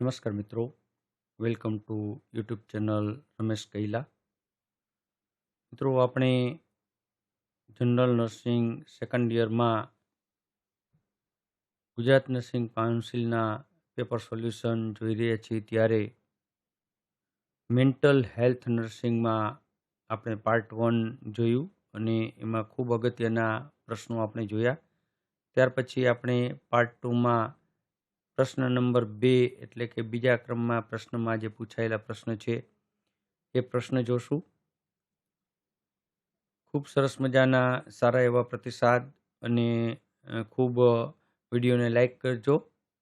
નમસ્કાર મિત્રો. Welcome to YouTube channel Ramesh Kaila. મિત્રો, આપણે જનરલ નર્સિંગ સેકન્ડ યરમાં ગુજરાત નર્સિંગ કાઉન્સિલના પેપર સોલ્યુશન જોઈ રહ્યા છીએ ત્યારે મેન્ટલ હેલ્થ નર્સિંગમાં આપણે પાર્ટ વન જોયું અને એમાં ખૂબ અગત્યના પ્રશ્નો આપણે જોયા. ત્યાર પછી આપણે પાર્ટ ટુમાં પ્રશ્ન નંબર બે એટલે કે બીજા ક્રમમાં પ્રશ્નમાં જે પૂછાયેલા પ્રશ્ન છે, એ પ્રશ્ન જોશું. ખૂબ સરસ મજાના, સારા એવા પ્રતિસાદ અને ખૂબ વિડીયોને લાઈક કરજો.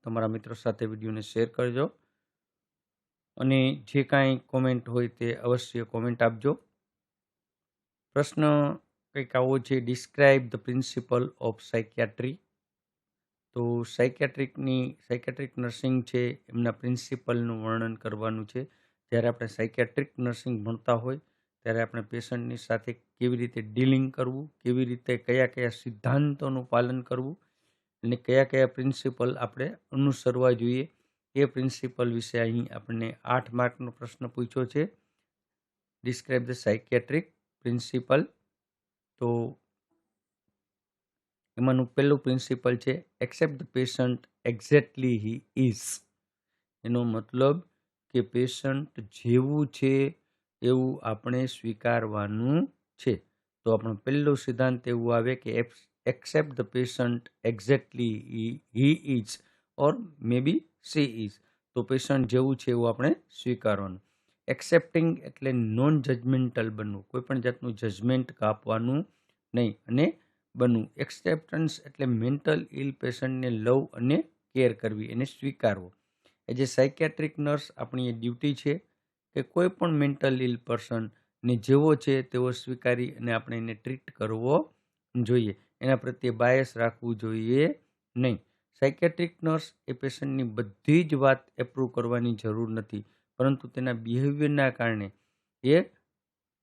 તમારા મિત્રો સાથે વિડીયોને શેર કરજો. અને જે કાંઈ કોમેન્ટ હોય તે અવશ્ય કોમેન્ટ આપજો. પ્રશ્ન કંઈક આવો છે describe the principle of psychiatry તો સાયકેટ્રિકની, સાયકેટ્રિક નર્સિંગ છે, એમના પ્રિન્સિપલનું વર્ણન કરવાનું છે. જ્યારે આપણે સાયકેટ્રિક નર્સિંગ ભણતા હોય, ત્યારે આપણે પેશન્ટની સાથે કેવી રીતે ડીલિંગ કરવું, કેવી રીતે કયા કયા સિદ્ધાંતોનું પાલન કરવું અને કયા કયા પ્રિન્સિપલ આપણે અનુસરવા જોઈએ, એ પ્રિન્સિપલ વિશે અહીં આપણને આઠ માર્કનો પ્રશ્ન પૂછ્યો છે. Describe the psychiatric principle. તો એમાંનું પહેલું પ્રિન્સિપલ છે accept the patient exactly he is એનો મતલબ કે પેશન્ટ જેવું છે એવું આપણે સ્વીકારવાનું છે. તો આપણો પહેલો સિદ્ધાંત એવું આવે કે accept the patient exactly he is or may be she is તો પેશન્ટ જેવું છે એવું આપણે સ્વીકારવાનું. એક્સેપ્ટિંગ એટલે નોન જજમેન્ટલ બનવું. કોઈ પણ જાતનું જજમેન્ટ કાપવાનું નહીં. અને બનવું. એક્સેપ્ટન્સ એટલે મેન્ટલ ઇલ પેશન્ટને લવ અને કેર કરવી, એને સ્વીકારવો. એ જે સાયકેટ્રિક નર્સ આપણી એ ડ્યુટી છે કે કોઈ પણ મેન્ટલ ઇલ પર્સનને જેવો છે તેવો સ્વીકારી અને આપણે એને ટ્રીટ કરવો જોઈએ. એના પ્રત્યે બાયસ રાખવું જોઈએ નહીં. સાયકેટ્રિક નર્સ એ પેશન્ટની બધી જ વાત એપ્રૂવ કરવાની જરૂર નથી. પરંતુ તેના બિહેવિયરના કારણે એ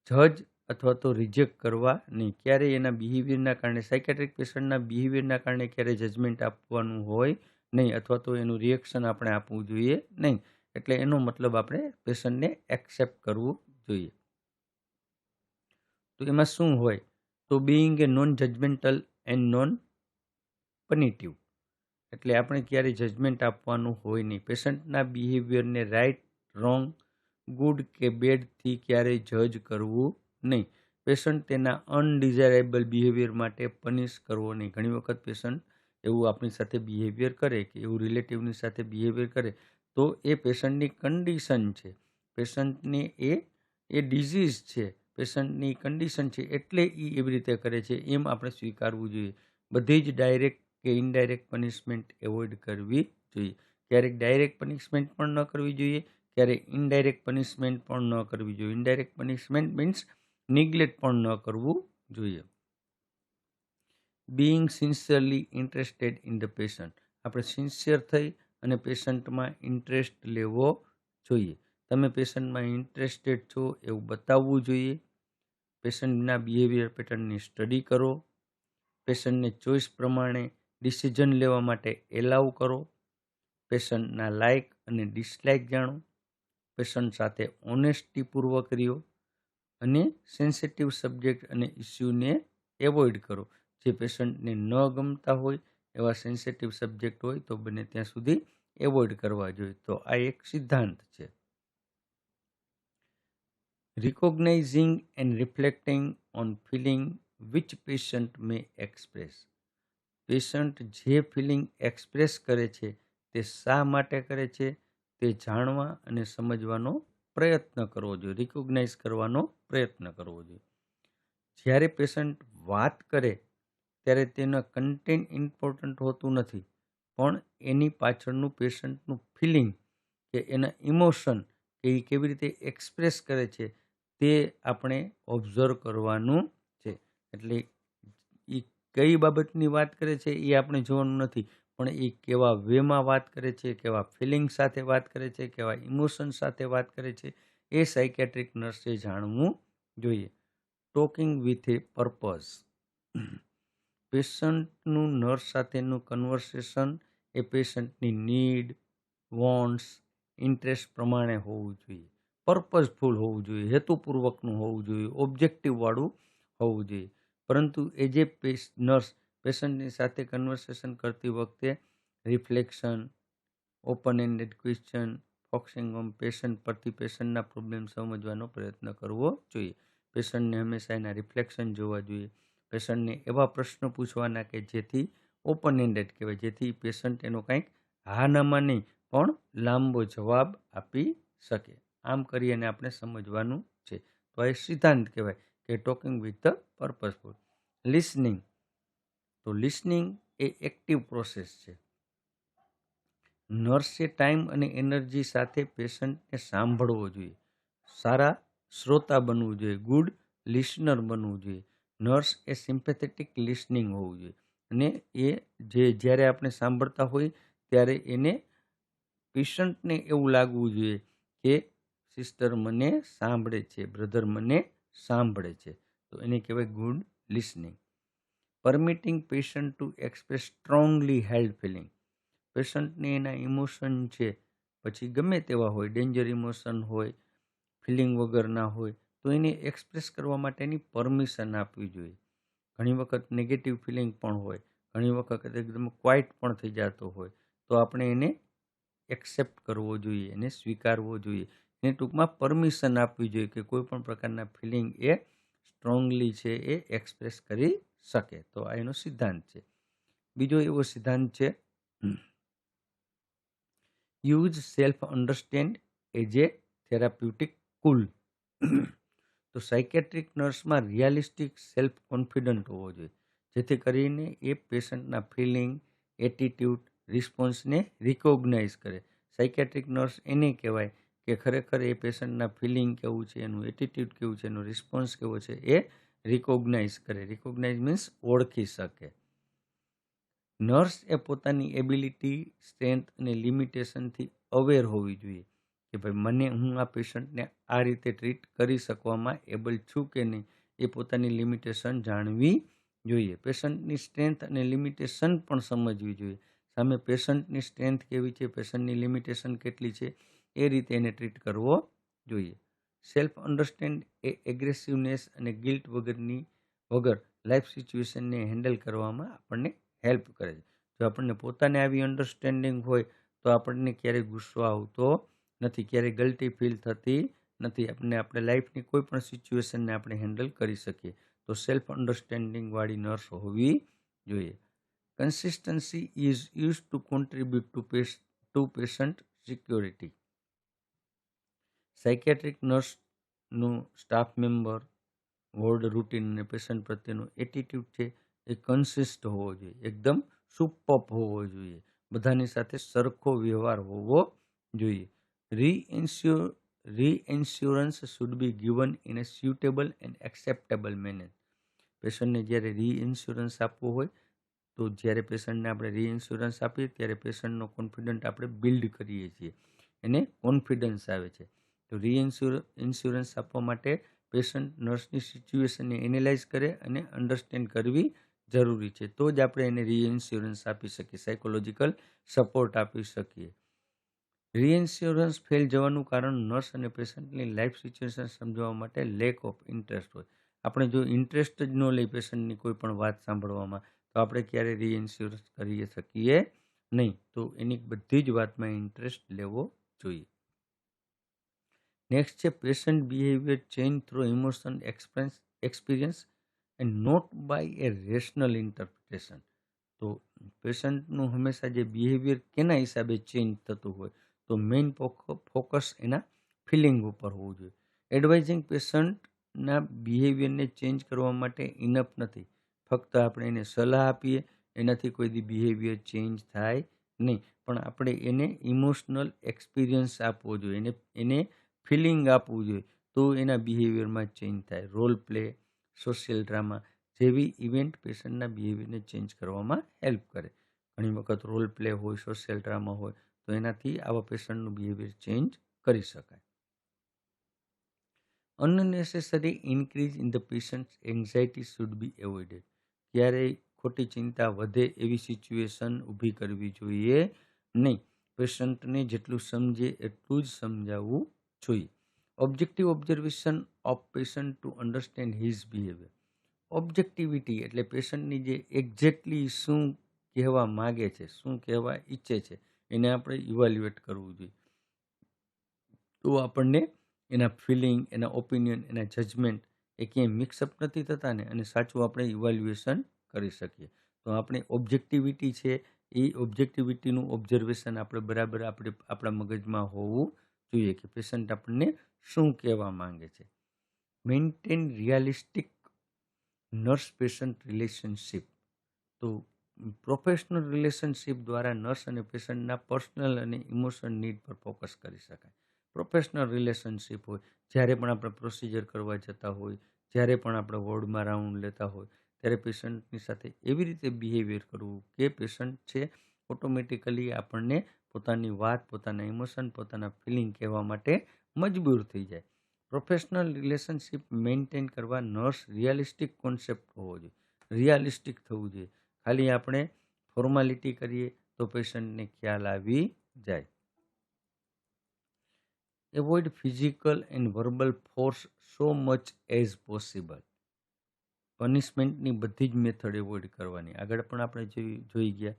જજ અથવા તો રિજેક્ટ કરવા નહીં. ક્યારેય એના બિહેવિયરના કારણે સાયકેટ્રિક પેશન્ટના બિહેવિયરના કારણે ક્યારેય જજમેન્ટ આપવાનું હોય નહીં અથવા તો એનું રિએક્શન આપણે આપવું જોઈએ નહીં. એટલે એનો મતલબ આપણે પેશન્ટને એક્સેપ્ટ કરવું જોઈએ. તો એમાં શું હોય? તો being a non judgmental and non punitive એટલે આપણે ક્યારેય જજમેન્ટ આપવાનું હોય નહીં. પેશન્ટના બિહેવિયરને રાઈટ રોંગ ગુડ કે બેડથી ક્યારેય જજ કરવું નહીં. પેશન્ટ તેના અનડિઝાયરેબલ બિહેવિયર માટે પનિશ કરવો નહીં. ઘણી વખત પેશન્ટ એવું આપણી સાથે બિહેવિયર કરે કે એવું રિલેટિવની સાથે બિહેવિયર કરે તો એ પેશન્ટની કન્ડિશન છે. પેશન્ટને એ એ ડિઝીઝ છે. પેશન્ટની કન્ડિશન છે એટલે એ એવી રીતે કરે છે એમ આપણે સ્વીકારવું જોઈએ. બધી જ ડાયરેક્ટ કે ઇનડાયરેક્ટ પનિશમેન્ટ એવોઇડ કરવી જોઈએ. ક્યારેક ડાયરેક્ટ પનિશમેન્ટ પણ ન કરવી જોઈએ, ક્યારેક ઇનડાયરેક્ટ પનિશમેન્ટ પણ ન કરવી જોઈએ. ઇનડાયરેક્ટ પનિશમેન્ટ મીન્સ નિગ્લેક્ટ પણ ન કરવું જોઈએ. Being sincerely interested in the patient આપણે સિન્સિયર થઈ અને પેશન્ટમાં ઇન્ટરેસ્ટ લેવો જોઈએ. તમે પેશન્ટમાં ઇન્ટરેસ્ટેડ છો એવું બતાવવું જોઈએ. પેશન્ટના બિહેવિયર પેટર્નની સ્ટડી કરો. પેશન્ટને ચોઈસ પ્રમાણે ડિસિઝન લેવા માટે એલાવ કરો. પેશન્ટના લાઇક અને ડિસલાઇક જાણો. પેશન્ટ સાથે ઓનેસ્ટીપૂર્વક રહ્યો. અને સેન્સિટિવ સબ્જેક્ટ અને ઇસ્યુને એવોઇડ કરો. જે પેશન્ટને ન ગમતા હોય, એવા સેન્સિટિવ સબ્જેક્ટ હોય, તો બને ત્યાં સુધી એવોઇડ કરવા જોઈએ. તો આ એક સિદ્ધાંત છે. Recognising and reflecting on feeling which patient may express patient જે ફિલિંગ એક્સપ્રેસ કરે છે, તે શા માટે કરે છે, તે જાણવા અને સમજવાનો પ્રયત્ન કરવો જોઈએ રિકોગ્નાઇઝ કરવાનો પ્રયત્ન કરવો જોઈએ. જ્યારે પેશન્ટ વાત કરે, ત્યારે તેના કન્ટેન્ટ ઇમ્પોર્ટન્ટ હોતું નથી, પણ એની પાછળનું પેશન્ટનું ફિલિંગ કે એના ઇમોશન કે એ કેવી રીતે એક્સપ્રેસ કરે છે, તે આપણે ઓબ્ઝર્વ કરવાનું છે. એટલે એ કઈ બાબતની વાત કરે છે એ આપણે જોવાનું નથી. પણ એ કેવા વેમાં વાત કરે છે, કેવા ફિલિંગ સાથે વાત કરે છે, કેવા ઇમોશન સાથે વાત કરે છે, એ સાયકેટ્રિક નર્સે જાણવું જોઈએ. ટોકિંગ વિથ એ પર્પઝ પેશન્ટનું નર્સ સાથેનું કન્વર્સેશન એ પેશન્ટની નીડ વોન્ટ્સ ઇન્ટરેસ્ટ પ્રમાણે હોવું જોઈએ. પર્પઝફુલ હોવું જોઈએ, હેતુપૂર્વકનું હોવું જોઈએ ઓબ્જેક્ટિવવાળું હોવું જોઈએ. પરંતુ એ જે પેશ નર્સ પેશન્ટની સાથે કન્વર્સેશન કરતી વખતે reflection open ended question focusing on patient પરથી પેશન્ટના પ્રોબ્લેમ સમજવાનો પ્રયત્ન કરવો જોઈએ. પેશન્ટને હંમેશા એના રિફ્લેક્શન જોવા જોઈએ. પેશન્ટને એવા પ્રશ્નો પૂછવાના કે જેથી ઓપન એન્ડેડ કહેવાય, જેથી પેશન્ટ એનો કંઈક હાનામાં નહીં, પણ લાંબો જવાબ આપી શકે. આમ કરી અને આપણે સમજવાનું છે. તો આ સિદ્ધાંત કહેવાય કે talking with the purposeful listening તો લિસનિંગ એ એક્ટિવ પ્રોસેસ છે. નર્સે ટાઈમ અને એનર્જી સાથે પેશન્ટને સાંભળવો જોઈએ. સારા શ્રોતા બનવું જોઈએ. ગુડ લિસનર બનવું જોઈએ. નર્સ એ સિમ્પેથેટિક લિસનિંગ હોવું જોઈએ. અને એ જે જ્યારે આપણે સાંભળતા હોય ત્યારે એને પેશન્ટને એવું લાગવું જોઈએ કે સિસ્ટર મને સાંભળે છે બ્રધર મને સાંભળે છે. તો એને કહેવાય good listening permitting patient to express strongly held feeling પેશન્ટને એના ઇમોશન છે, પછી ગમે તેવા હોય ડેન્જર ઇમોશન હોય ફિલિંગ વગરના હોય, તો એને એક્સપ્રેસ કરવા માટેની પરમિશન આપવી જોઈએ. ઘણી વખત નેગેટિવ ફિલિંગ પણ હોય, ઘણી વખત એકદમ ક્વાઇટ પણ થઈ જતો હોય, તો આપણે એને એક્સેપ્ટ કરવો જોઈએ, એને સ્વીકારવો જોઈએ. એને ટૂંકમાં પરમિશન આપવી જોઈએ કે કોઈ પણ પ્રકારના ફિલિંગ એ સ્ટ્રોંગલી છે, એ એક્સપ્રેસ કરી શકે. તો આ એનો સિદ્ધાંત છે. બીજો એવો સિદ્ધાંત છે, use self understand as a therapeutic tool. તો સાયકેટ્રિક નર્સમાં રિયાલિસ્ટિક સેલ્ફ કોન્ફિડન્ટ હોવો જોઈએ. જેથી કરીને એ પેશન્ટના ફિલિંગ, એટીટ્યૂડ, રિસ્પોન્સને રિકોગ્નાઇઝ કરે. સાયકેટ્રિક નર્સ એને કહેવાય કે ખરેખર એ પેશન્ટના ફિલિંગ કેવું છે, એનું એટીટ્યૂડ કેવું છે, એનો રિસ્પોન્સ કેવો છે, એ રિકોગ્નાઇઝ કરે. રિકોગ્નાઇઝ મીન્સ ઓળખી શકે. નર્સ એ પોતાની એબિલિટી સ્ટ્રેન્થ અને લિમિટેશનથી અવેર હોવી જોઈએ કે ભાઈ મને હું આ પેશન્ટને આ રીતે ટ્રીટ કરી શકવામાં એબલ છું કે નહીં એ પોતાની લિમિટેશન જાણવી જોઈએ. પેશન્ટની સ્ટ્રેન્થ અને લિમિટેશન પણ સમજવી જોઈએ. સામે પેશન્ટની સ્ટ્રેન્થ કેવી છે? પેશન્ટની લિમિટેશન કેટલી છે? એ રીતે એને ટ્રીટ કરવો જોઈએ. સેલ્ફ અન્ડરસ્ટેન્ડ એ એગ્રેસિવનેસ અને ગિલ્ટ વગરની વગર લાઈફ સિચ્યુએશનને હેન્ડલ કરવામાં આપણને હેલ્પ કરે છે. જો આપણને પોતાને આવી અન્ડરસ્ટેન્ડિંગ હોય તો આપણને ક્યારેય ગુસ્સો આવતો નથી, ક્યારેય ગલ્ટી ફીલ થતી નથી. આપણે આપણે લાઈફની કોઈ પણ સિચ્યુએશનને આપણે હેન્ડલ કરી શકીએ તો સેલ્ફ અન્ડરસ્ટેન્ડિંગવાળી નર્સ હોવી જોઈએ. Consistency is use to contribute to પેશ, to patient security. Psychiatric નર્સનું સ્ટાફ મેમ્બર વોર્ડ રૂટીન અને પેશન્ટ પ્રત્યેનો એટીટ્યૂડ છે એ કન્સિસ્ટ હોવો જોઈએ, એકદમ સુપપ હોવો જોઈએ, બધાની સાથે સરખો વ્યવહાર હોવો જોઈએ. Reinsure reinsurance should be given in a suitable and acceptable manner પેશન્ટને જ્યારે રીઇન્સ્યોરન્સ આપવું હોય, તો જ્યારે પેશન્ટને આપણે રીઇન્સ્યોરન્સ આપીએ, ત્યારે પેશન્ટનો કોન્ફિડન્ટ આપણે બિલ્ડ કરીએ છીએ. એને કોન્ફિડન્સ આવે છે. તો રીઇન્સ્યોર ઇન્સ્યોરન્સ આપવા માટે પેશન્ટ નર્સની સિચ્યુએશનને એનાલાઇઝ કરે અને અન્ડરસ્ટેન્ડ કરવી જરૂરી છે. તો જ આપણે એને રીઇન્સ્યોરન્સ આપી શકીએ સાયકોલોજીકલ સપોર્ટ આપી શકીએ. રીઇન્સ્યોરન્સ ફેલ જવાનું કારણ નર્સ અને પેશન્ટની લાઈફ સિચ્યુએશન સમજવા માટે લેક ઓફ ઇન્ટરેસ્ટ હોય. આપણે જો ઇન્ટરેસ્ટ જ ન લઈ પેશન્ટની કોઈ પણ વાત સાંભળવામાં, તો આપણે ક્યારેય રીઇન્સ્યોરન્સ કરી શકીએ નહીં? તો એની બધી જ વાતમાં ઇન્ટરેસ્ટ લેવો જોઈએ. નેક્સ્ટ છે patient behaviour change through emotion experience, experience and not by a rational interpretation. તો પેશન્ટનું હંમેશા જે બિહેવિયર કેના હિસાબે ચેન્જ થતું હોય તો મેઇન ફોકસ એના ફિલિંગ ઉપર હોવું જોઈએ. એડવાઇઝિંગ પેશન્ટના બિહેવિયરને ચેન્જ કરવા માટે ઇનફ નથી. ફક્ત આપણે એને સલાહ આપીએ એનાથી કોઈ દી બિહેવિયર ચેન્જ થાય નહીં. પણ આપણે એને ઇમોશનલ એક્સપિરિયન્સ આપવો જોઈએ. એને એને ફિલિંગ આપવું જોઈએ, તો એના બિહેવિયરમાં ચેન્જ થાય. રોલ પ્લે સોશિયલ ડ્રામા જેવી ઇવેન્ટ પેશન્ટના બિહેવિયરને ચેન્જ કરવામાં હેલ્પ કરે. ઘણી વખત રોલ પ્લે હોય સોશિયલ ડ્રામા હોય, તો એનાથી આવા પેશન્ટનું બિહેવિયર ચેન્જ કરી શકાય. Unnecessary increase in the patient anxiety should be avoided ક્યારેય ખોટી ચિંતા વધે એવી સિચ્યુએશન ઊભી કરવી જોઈએ નહીં. પેશન્ટને જેટલું સમજે એટલું જ સમજાવવું જોઈએ objective observation of patient to understand his behaviour objectivity એટલે પેશન્ટની જે એક્ઝેક્ટલી શું કહેવા માગે છે, શું કહેવા ઈચ્છે છે, એને આપણે ઇવાલ્યુએટ કરવું જોઈએ. તો આપણને એના ફિલિંગ એના ઓપિનિયન એના જજમેન્ટ એ ક્યાંય મિક્સઅપ નથી થતા ને અને સાચું આપણે ઇવાલ્યુએશન કરી શકીએ. તો આપણે ઓબ્જેક્ટિવિટી છે, એ ઓબ્જેક્ટિવિટીનું ઓબ્ઝર્વેશન આપણે બરાબર આપણે, આપણા મગજમાં હોવું જોઈએ કે પેશન્ટ આપણને શું કહેવા માંગે છે. Maintain realistic nurse patient relationship તો પ્રોફેશનલ રિલેશનશિપ દ્વારા નર્સ અને પેશન્ટના પર્સનલ અને ઇમોશન નીડ પર ફોકસ કરી શકાય. પ્રોફેશનલ રિલેશનશિપ હોય, જ્યારે પણ આપણે પ્રોસિજર કરવા જતા હોય, જ્યારે પણ આપણે વોર્ડમાં રાઉન્ડ લેતા હોય, ત્યારે પેશન્ટની સાથે એવી રીતે બિહેવિયર કરવું કે પેશન્ટ છે ઓટોમેટિકલી આપણને પોતાની વાત, પોતાના ઇમોશન પોતાના ફિલિંગ કહેવા માટે મજબૂર થઈ જાય. પ્રોફેશનલ રિલેશનશિપ મેન્ટેન કરવા નર્સ રિયાલિસ્ટિક કોન્સેપ્ટ હોવો જોઈએ. રિયાલિસ્ટિક થવું જોઈએ. ખાલી આપણે ફોર્માલિટી કરીએ તો પેશન્ટને ખ્યાલ આવી જાય. Avoid physical and verbal force so much as possible પનિશમેન્ટની બધી જ મેથડ એવોઇડ કરવાની. આગળ પણ આપણે જોઈ જોઈ ગયા.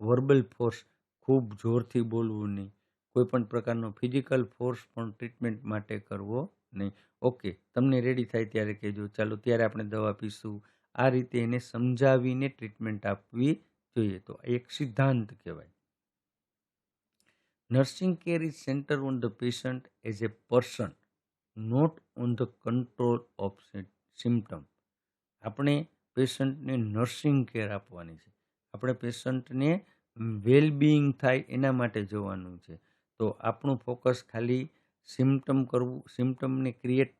વર્બલ ફોર્સ ખૂબ જોરથી બોલવું નહીં. કોઈ પણ પ્રકારનો ફિઝિકલ ફોર્સ પણ ટ્રીટમેન્ટ માટે કરવો નહીં. ઓકે તમને રેડી થાય ત્યારે કહેજો. ચાલો, ત્યારે આપણે દવા પીશું. આ રીતે એને સમજાવીને ટ્રીટમેન્ટ આપવી જોઈએ તો એક સિદ્ધાંત કહેવાય. Nursing care is centre on the patient as a person not on the control of symptom આપણે પેશન્ટને નર્સિંગ કેર આપવાની છે. આપણે પેશન્ટને વેલબિંગ થાય એના માટે જોવાનું છે. તો આપણું ફોકસ ખાલી સિમ્ટમ કરવું સિમ્ટમને ક્રિએટ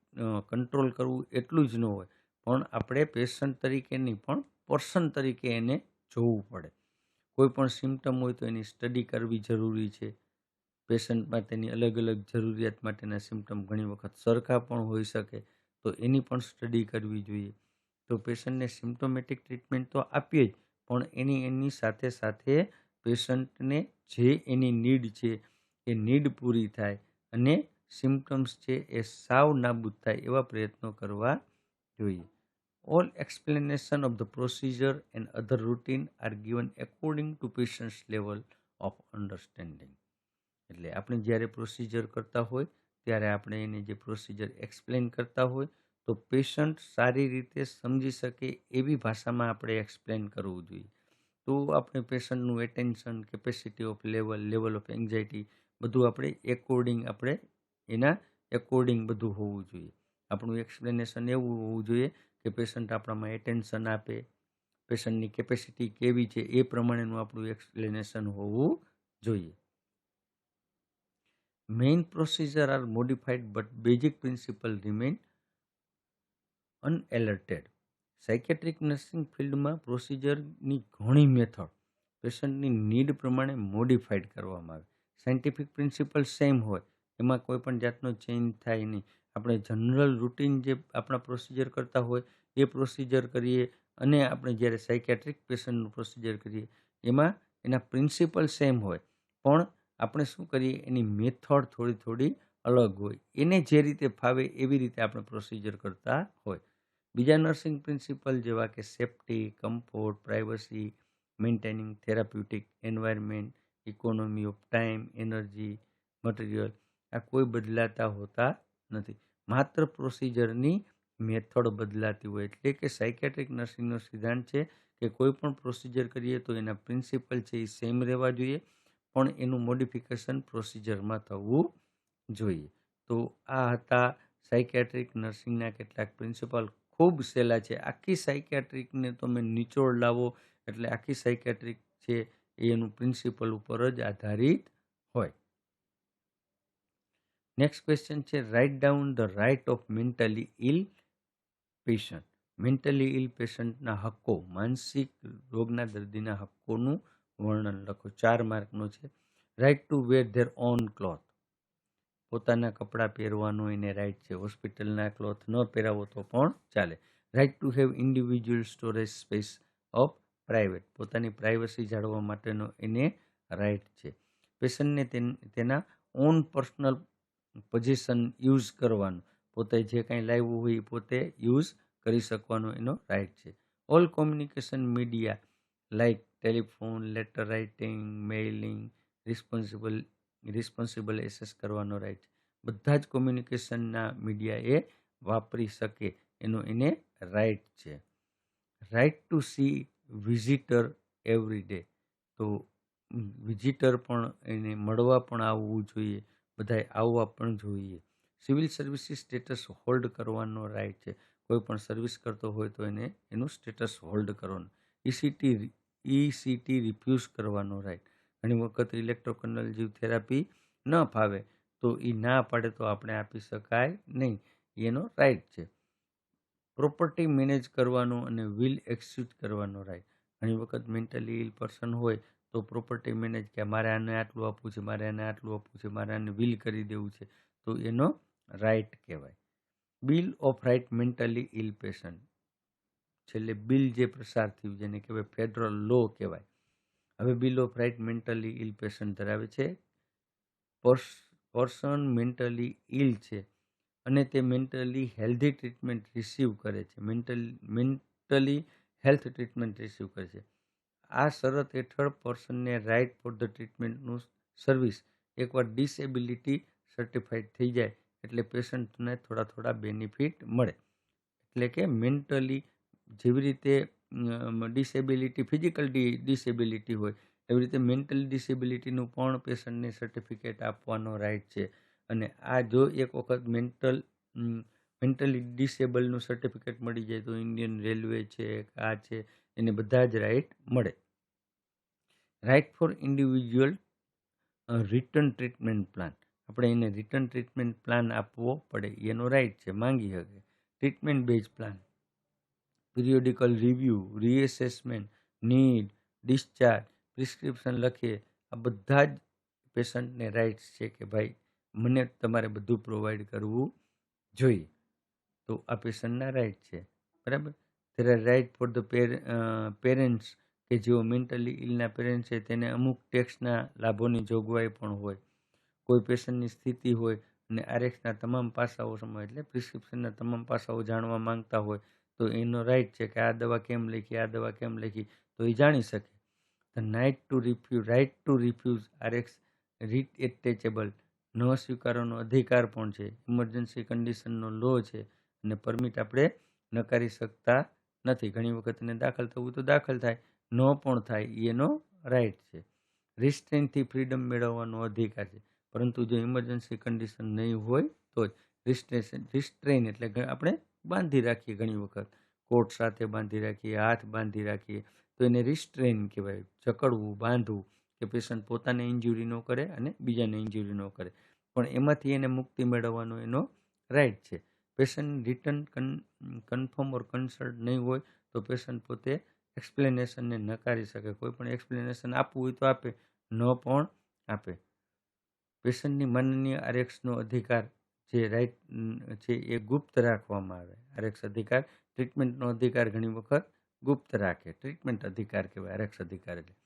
કંટ્રોલ કરવું એટલું જ ન હોય. પણ આપણે પેશન્ટ તરીકેની પણ પર્સન તરીકે એને જોવું પડે. કોઈ પણ સિમ્ટમ હોય તો એની સ્ટડી કરવી જરૂરી છે. પેશન્ટમાં તેની અલગ અલગ જરૂરિયાત માટેના સિમ્ટમ ઘણી વખત સરખા પણ હોઈ શકે, તો એની પણ સ્ટડી કરવી જોઈએ. તો પેશન્ટને સિમ્ટોમેટિક ટ્રીટમેન્ટ તો આપીએ જ, પણ એની એની સાથે સાથે પેશન્ટને જે એની નીડ છે, એ નીડ પૂરી થાય અને સિમ્ટમ્સ છે એ સાવ નાબૂદ થાય એવા પ્રયત્નો કરવા જોઈએ. All explanation of the procedure and other routine are given according to patient's level of understanding એટલે આપણે જ્યારે પ્રોસિજર કરતા હોય, ત્યારે આપણે એને જે પ્રોસિજર એક્સપ્લેન કરતા હોય, તો પેશન્ટ સારી રીતે સમજી શકે એવી ભાષામાં આપણે એક્સપ્લેન કરવું જોઈએ. તો આપણે પેશન્ટનું attention capacity of level level of anxiety બધું આપણે એકોર્ડિંગ આપણે એના એકોર્ડિંગ બધું હોવું જોઈએ આપણું એક્સપ્લેનેશન એવું હોવું જોઈએ કે પેશન્ટ આપણામાં એટેન્શન આપે પેશન્ટની કેપેસિટી કેવી છે એ પ્રમાણેનું આપણું એક્સપ્લેનેશન હોવું જોઈએ main procedure are modified but basic principle remain unalerted. Psychiatric nursing ફિલ્ડમાં પ્રોસિજરની ઘણી મેથડ પેશન્ટની નીડ પ્રમાણે મોડિફાઈડ કરવામાં આવે. સાયન્ટિફિક પ્રિન્સિપલ સેમ હોય, એમાં કોઈ પણ જાતનો ચેન્જ થાય નહીં. આપણે જનરલ રૂટીન જે આપણા પ્રોસિજર કરતા હોય, એ પ્રોસિજર કરીએ અને આપણે જ્યારે સાયકેટ્રિક પેશન્ટનું પ્રોસિજર કરીએ, એમાં એના પ્રિન્સિપલ સેમ હોય. પણ આપણે શું કરીએ, એની મેથડ થોડી થોડી અલગ હોય. એને જે રીતે ફાવે એવી રીતે આપણે પ્રોસિજર કરતા હોય. બીજા નર્સિંગ પ્રિન્સિપલ જેવા કે safety, comfort, privacy, maintaining therapeutic, environment, economy of time, energy, material, આ કોઈ બદલાતા હોતા નથી. માત્ર પ્રોસિજરની મેથડ બદલાતી હોય, એટલે કે સાયકેટ્રિક નર્સિંગનો સિદ્ધાંત છે કે કોઈ પણ પ્રોસિજર કરીએ તો એના પ્રિન્સિપલ છે એ સેમ રહેવા જોઈએ, પણ એનું મોડિફિકેશન પ્રોસિજરમાં થવું જોઈએ. તો આ હતા સાયકેટ્રિક નર્સિંગના કેટલાક પ્રિન્સિપલ ખૂબ સહેલા છે. આખી સાયકેટ્રિકને તમે નિચોડ લાવો એટલે આખી સાયકેટ્રિક છે એનું પ્રિન્સિપલ ઉપર જ આધારિત હોય. નેક્સ્ટ ક્વેશ્ચન છે write down the right of mentally ill patient mentally ill પેશન્ટના હક્કો, માનસિક રોગના દર્દીના હક્કોનું વર્ણન લખો. ચાર માર્કનો છે. Right to wear their own cloth પોતાના કપડાં પહેરવાનો એને રાઇટ છે. હોસ્પિટલના ક્લોથ ન પહેરાવો તો પણ ચાલે. Right to have individual storage space of private પોતાની પ્રાઇવસી જાળવવા માટેનો એને રાઇટ છે. પેશન્ટને તેના ઓન પર્સનલ પોઝિશન યુઝ કરવાનું. પોતે જે કાંઈ લાવ્યું હોય એ પોતે યુઝ કરી શકવાનો એનો રાઇટ છે. All communication media like telephone letter writing mailing responsible responsible access કરવાનો રાઇટ છે બધા જ કોમ્યુનિકેશનના મીડિયા એ વાપરી શકે, એનો એને રાઈટ છે. Right to see visitor every day તો વિઝિટર પણ એને મળવા પણ આવવું જોઈએ, બધાએ આવવા પણ જોઈએ. સિવિલ સર્વિસીસ સ્ટેટસ હોલ્ડ કરવાનો રાઇટ છે. કોઈ પણ સર્વિસ કરતો હોય તો એને એનું સ્ટેટસ હોલ્ડ કરવાનું. ઈસીટી ઈસીટી રિફ્યુઝ કરવાનો રાઇટ ઘણી વખત ઇલેક્ટ્રોકન્વલ્સિવ થેરાપી ન ફાવે, તો એ ના પાડે તો આપણે આપી શકાય નહીં. એનો રાઇટ છે. પ્રોપર્ટી મેનેજ કરવાનો અને વિલ એક્સ્યુટ કરવાનો રાઇટ ઘણી વખત મેન્ટલી ઇલ પર્સન હોય તો પ્રોપર્ટી મેનેજ કે મારે આને આટલું આપવું છે, મારે આને આટલું આપવું છે, મારે આને વિલ કરી દેવું છે, તો એનો રાઇટ કહેવાય. Bill of right mentally ill patient છેલ્લે બિલ જે પ્રસાર થયું, જેને કહેવાય ફેડરલ લો કહેવાય. હવે bill of right mentally ill patient ધરાવે છે. પર્સન મેન્ટલી ઇલ છે અને તે મેન્ટલી હેલ્ધી ટ્રીટમેન્ટ રિસીવ કરે છે. Mental mentally health treatment receive કરે છે. આ શરત હેઠળ પર્સનને રાઇટ ફોર ધ ટ્રીટમેન્ટનું સર્વિસ એકવાર ડિસેબિલિટી સર્ટિફાઈડ થઈ જાય એટલે પેશન્ટને થોડા થોડા બેનિફિટ મળે. એટલે કે મેન્ટલી જેવી રીતે ડિસેબિલિટી ફિઝિકલ ડિસેબિલિટી હોય, એવી રીતે મેન્ટલ ડિસેબિલિટીનું પણ પેશન્ટને સર્ટિફિકેટ આપવાનો રાઇટ છે. અને આ જો એક વખત મેન્ટલ મેન્ટલી ડિસેબલનું સર્ટિફિકેટ મળી જાય તો ઇન્ડિયન રેલવે છે, આ છે, એને બધા જ રાઇટ મળે. Right for individual return treatment plan આપણે એને રિટર્ન ટ્રીટમેન્ટ પ્લાન આપવો પડે, એનો રાઇટ છે, માંગી શકે treatment base plan periodical review reassessment need discharge prescription લખીએ. આ બધા જ પેશન્ટને રાઇટ્સ છે કે ભાઈ, મને તમારે બધું પ્રોવાઈડ કરવું જોઈએ. તો આ પેશન્ટના રાઇટ છે. બરાબર? ત્યારે રાઇટ ફોર ધ પેરેન્ટ્સ કે જેઓ મેન્ટલી ઇલના પેરેન્ટ્સ છે, તેને અમુક ટેક્સના લાભોની જોગવાઈ પણ હોય. કોઈ પેશન્ટની સ્થિતિ હોય અને આરએક્સના તમામ પાસાઓ સમય, એટલે પ્રિસ્ક્રિપ્શનના તમામ પાસાઓ જાણવા માંગતા હોય તો એનો રાઈટ છે કે આ દવા કેમ લખી, આ દવા કેમ લખી, તો એ જાણી શકે. The night to refuse right to refuse RX rate attachable ન સ્વીકારવાનો અધિકાર પણ છે. ઇમરજન્સી કન્ડિશનનો લો છે. અને પરમિટ આપણે નકારી શકતા નથી. ઘણી વખત એને દાખલ થવું તો દાખલ થાય. ન પણ થાય. એનો રાઇટ છે. રિસ્ટ્રેનથી ફ્રીડમ મેળવવાનો અધિકાર છે. પરંતુ જો ઇમરજન્સી કન્ડિશન નહીં હોય તો જ. રિસ્ટ્રેશન રિસ્ટ્રેન એટલે આપણે બાંધી રાખીએ ઘણી વખત. કોટ સાથે બાંધી રાખીએ, હાથ બાંધી રાખીએ. તો એને રિસ્ટ્રેન કહેવાય. જકડવું, બાંધવું કે પેશન્ટ પોતાને ઇન્જુરી ન કરે અને બીજાને ઇન્જ્યુરી ન કરે. પણ એમાંથી એને મુક્તિ મેળવવાનો એનો રાઇટ છે. Patient return confirm or consult નહીં હોય તો પેશન્ટ પોતે એક્સપ્લેનેશનને નકારી શકે. કોઈ પણ એક્સપ્લેનેશન આપવું હોય તો આપે, ન પણ આપે. પેશન્ટની મનની આરએક્સનો અધિકાર જે રાઇટ છે એ ગુપ્ત રાખવામાં આવે. આરક્ષ અધિકાર ટ્રીટમેન્ટનો અધિકાર ઘણી વખત ગુપ્ત રાખે. ટ્રીટમેન્ટ અધિકાર કહેવાય, આરક્ષ અધિકાર એટલે.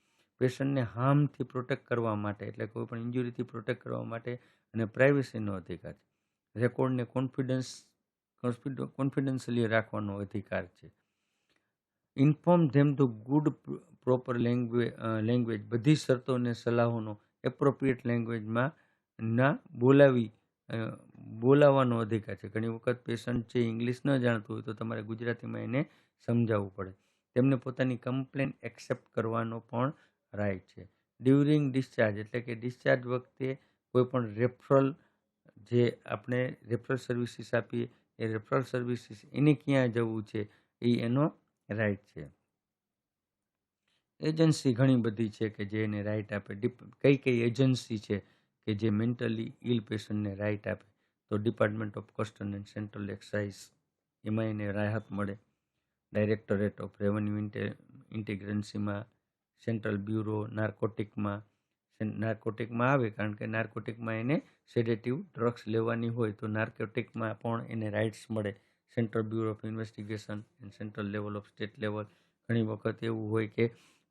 પેશન્ટને હાર્મથી પ્રોટેક્ટ કરવા માટે, એટલે કોઈ પણ ઇન્જુરીથી પ્રોટેક્ટ કરવા માટે અને પ્રાઇવેસીનો અધિકાર છે. રેકોર્ડને કોન્ફિડન્સ કોન્ફિડન્શિયલી રાખવાનો અધિકાર છે. Inform them the good proper language language બધી શરતો અને સલાહોનો એપ્રોપ્રિએટ લેંગ્વેજમાં ના બોલાવી બોલાવવાનો અધિકાર છે. ઘણી વખત પેશન્ટ છે ઇંગ્લિશ ન જાણતું હોય તો તમારે ગુજરાતીમાં એને સમજાવવું પડે. તેમને પોતાની કમ્પ્લેન એક્સેપ્ટ કરવાનો પણ રાઇટ છે. ડ્યુરિંગ ડિસ્ચાર્જ એટલે કે ડિસ્ચાર્જ વખતે કોઈપણ રેફરલ જે આપણે રેફરલ સર્વિસીસ આપીએ, એ રેફરલ સર્વિસીસ એને ક્યાં જવું છે, એ એનો રાઇટ છે. એજન્સી ઘણી બધી છે કે જે એને રાઇટ આપે. કઈ કઈ એજન્સી છે કે જે મેન્ટલી ઇલ પેશન્ટને રાઇટ આપે. તો department of custom and central excise એમાં એને રાહત મળે. ડાયરેક્ટોરેટ ઓફ રેવન્યુ ઇન્ટિગ્રન્સીમાં સેન્ટ્રલ બ્યુરો નાર્કોટિકમાં નાર્કોટિકમાં આવે કારણ કે નાર્કોટિકમાં એને સેડેટિવ ડ્રગ્સ લેવાની હોય તો નાર્કોટિકમાં પણ એને રાઇટ્સ મળે. Central bureau of investigation and central level of state level ઘણી વખત એવું હોય કે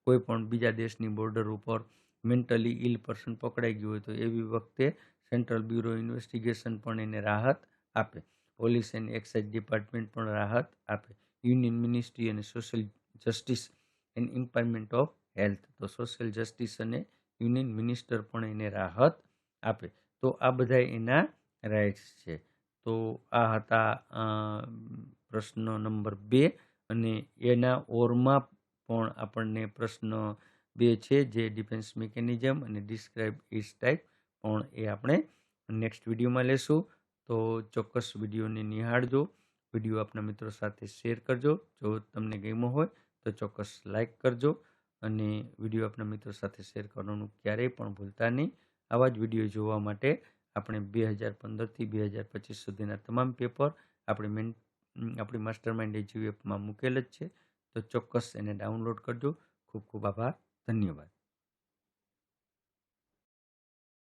કોઈ પણ બીજા દેશની બોર્ડર ઉપર મેન્ટલી ઇલ પર્સન પકડાઈ ગયું હોય તો એવી વખતે સેન્ટ્રલ બ્યુરો ઇન્વેસ્ટિગેશન પણ એને રાહત આપે. પોલીસ એન્ડ એક્સાઇઝ ડિપાર્ટમેન્ટ પણ રાહત આપે. યુનિયન મિનિસ્ટ્રી અને social justice and empowerment of health. તો સોશિયલ જસ્ટિસ અને યુનિયન મિનિસ્ટર પણ એને રાહત આપે. તો આ બધા એના રાઇટ્સ છે. તો આ હતા પ્રશ્ન નંબર બે. અને એના ઓરમાં પણ આપણને પ્રશ્ન બે છે, જે ડિફેન્સ મિકેનિઝમ અને ડિસ્ક્રાઇબ ઇસ ટાઈપ પણ એ આપણે નેક્સ્ટ વિડીયોમાં લેશું. તો ચોક્કસ વિડીયોને નિહાળજો. વીડિયો આપના મિત્રો સાથે શેર કરજો. જો તમને ગમ્યો હોય, તો ચોક્કસ લાઇક કરજો. અને વીડિયો આપના મિત્રો સાથે શેર કરવાનું ક્યારેય પણ ભૂલતા નહીં. આવા જ વીડિયો જોવા માટે આપણે બે હજાર પંદરથી બે હજાર પચીસ સુધીના તમામ પેપર આપણે મેન આપણી માસ્ટર માઇન્ડ એજીવીએફમાં મૂકેલ જ છે. તો ચોક્કસ એને ડાઉનલોડ કરજો. ખૂબ ખૂબ આભાર. ધન્યવાદ.